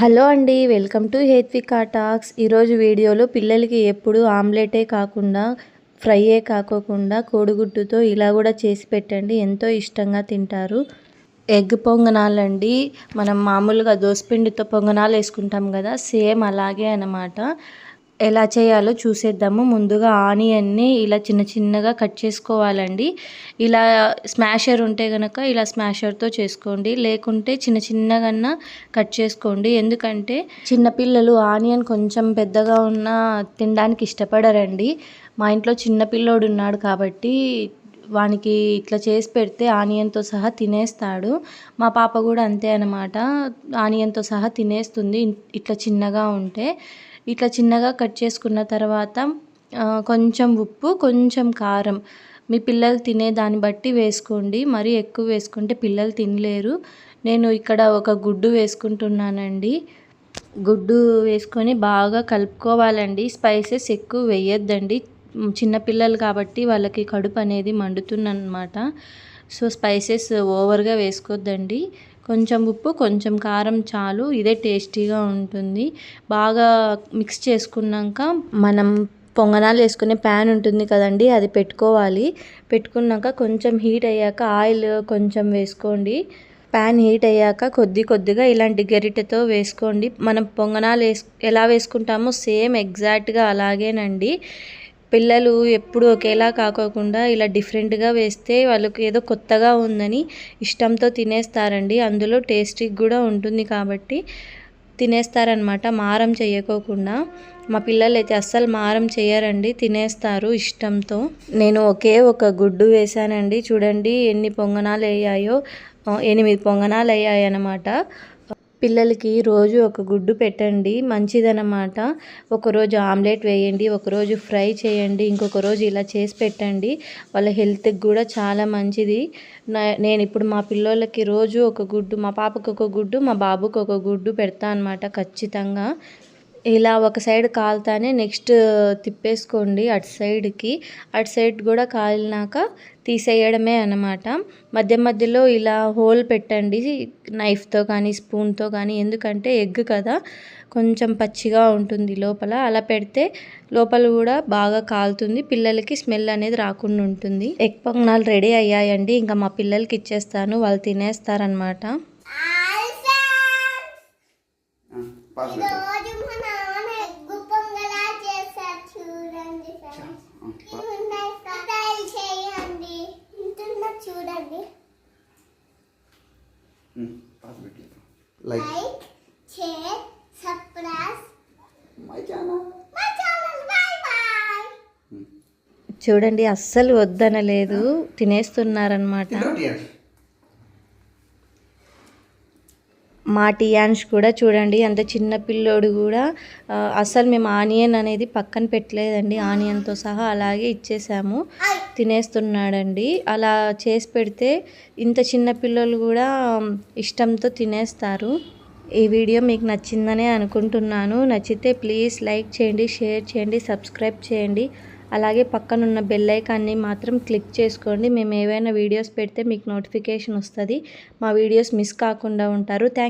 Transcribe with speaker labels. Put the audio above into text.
Speaker 1: Hello అండి welcome to Hethvika talks. ఈరోజు వీడియోలో పిల్లలకి ఎప్పుడు ఆమ్లెటే కాకుండా ఫ్రైయే కాకోకుండా కోడిగుడ్డుతో ఇలా కూడా చేసి పెట్టండి. ఎంతో ఇష్టంగా తింటారు. ఎగ్ పొంగనాలండి. మనం మామూలుగా దోసపిండితో పొంగనాలు వేసుకుంటాం కదా సేమ్ అలాగే అనమాట ఎలా చేయాలో చూసేద్దాము. ముందుగా ఆనియన్ని ఇలా చిన్న చిన్నగా కట్ చేసుకోవాలండి. ఇలా స్మాషర్ ఉంటే కనుక ఇలా స్మాషర్తో చేసుకోండి. లేకుంటే చిన్న చిన్నగా కట్ చేసుకోండి. ఎందుకంటే చిన్నపిల్లలు ఆనియన్ కొంచెం పెద్దగా ఉన్న తినడానికి ఇష్టపడరండి. మా ఇంట్లో చిన్నపిల్లోడు ఉన్నాడు కాబట్టి వానికి ఇట్లా చేసి పెడితే ఆనియన్తో సహా తినేస్తాడు. మా పాప కూడా అంతే అనమాట ఆనియన్తో సహా తినేస్తుంది. ఇట్లా చిన్నగా ఉంటే ఇట్లా చిన్నగా కట్ చేసుకున్న తర్వాత కొంచెం ఉప్పు కొంచెం కారం. మీ పిల్లలు తినే దాన్ని బట్టి వేసుకోండి. మరీ ఎక్కువ వేసుకుంటే పిల్లలు తినలేరు. నేను ఇక్కడ ఒక గుడ్డు వేసుకుంటున్నానండి. గుడ్డు వేసుకొని బాగా కలుపుకోవాలండి. స్పైసెస్ ఎక్కువ వేయొద్దండి. చిన్నపిల్లలు కాబట్టి వాళ్ళకి కడుపు అనేది మండుతుందన్నమాట. సో స్పైసెస్ ఓవర్గా వేసుకోవద్దండి కొంచెం ఉప్పు కొంచెం కారం చాలు. ఇదే టేస్టీగా ఉంటుంది. బాగా మిక్స్ చేసుకున్నాక మనం పొంగనాలు వేసుకునే ప్యాన్ ఉంటుంది కదండి అది పెట్టుకోవాలి. పెట్టుకున్నాక కొంచెం హీట్ అయ్యాక ఆయిల్ కొంచెం వేసుకోండి. ప్యాన్ హీట్ అయ్యాక కొద్ది కొద్దిగా ఇలాంటి గరిటెతో వేసుకోండి. మనం పొంగనాలు వేసు ఎలా వేసుకుంటామో సేమ్ ఎగ్జాక్ట్గా అలాగేనండి. పిల్లలు ఎప్పుడు ఒకేలా కాకోకుండా ఇలా డిఫరెంట్గా వేస్తే వాళ్ళకి ఏదో కొత్తగా ఉందని ఇష్టంతో తినేస్తారండి. అందులో టేస్టీ కూడా ఉంటుంది కాబట్టి తినేస్తారనమాట మారం చేయకోకుండా మా పిల్లలు అయితే అస్సలు మారం చేయరండి తినేస్తారు ఇష్టంతో. నేను ఒకే ఒక గుడ్డు వేశానండి. చూడండి ఎన్ని పొంగనాలు అయ్యాయో ఎనిమిది పొంగనాలు అయ్యాయి అన్నమాట పిల్లలకి రోజు ఒక గుడ్డు పెట్టండి మంచిదన్నమాట. ఒకరోజు ఆమ్లెట్ వేయండి ఒకరోజు ఫ్రై చేయండి ఇంకొక రోజు ఇలా చేసి పెట్టండి. వాళ్ళ హెల్త్కి కూడా చాలా మంచిది. నేను ఇప్పుడు మా పిల్లలకి రోజు ఒక గుడ్డు మా పాపకు ఒక గుడ్డు మా బాబుకు ఒక గుడ్డు పెడతా అనమాట ఖచ్చితంగా. ఇలా ఒక సైడ్ కాలుతానే నెక్స్ట్ తిప్పేసుకోండి అటు సైడ్కి. అటు సైడ్ కూడా కాలినాక తీసేయడమే అనమాట మధ్య మధ్యలో ఇలా హోల్ పెట్టండి నైఫ్తో కానీ స్పూన్తో కానీ ఎందుకంటే ఎగ్ కదా కొంచెం పచ్చిగా ఉంటుంది లోపల. అలా పెడితే లోపల కూడా బాగా కాలుతుంది పిల్లలకి స్మెల్ అనేది రాకుండా ఉంటుంది. ఎగ్ పొంగనాలు రెడీ అయ్యాయండి ఇంకా మా పిల్లలకి ఇచ్చేస్తాను వాళ్ళు తినేస్తారనమాట
Speaker 2: చూడండి
Speaker 3: like
Speaker 2: share subscribe.
Speaker 3: My channel.
Speaker 2: My channel bye bye
Speaker 1: చూడండి అస్సలు వద్దనలేదు. తినేస్తున్నారనమాట మా టియాన్స్ కూడా చూడండి అంత చిన్న పిల్లోడు కూడా అసలు మేము ఆనియన్ అనేది పక్కన పెట్టలేదండి. ఆనియన్తో సహా అలాగే ఇచ్చేసాము. తినేస్తున్నాడండి. అలా చేసి పెడితే ఇంత చిన్న పిల్లలు కూడా ఇష్టంతో తినేస్తారు. ఈ వీడియో మీకు నచ్చిందనే అనుకుంటున్నాను. నచ్చితే ప్లీజ్ లైక్ చేయండి షేర్ చేయండి సబ్స్క్రైబ్ చేయండి. అలాగే పక్కనున్న బెల్ ఐకాన్ని మాత్రం క్లిక్ చేసుకోండి. మేము ఏవైనా వీడియోస్ పెడితే మీకు నోటిఫికేషన్ వస్తుంది. మా వీడియోస్ మిస్ కాకుండా ఉంటారు. థ్యాంక్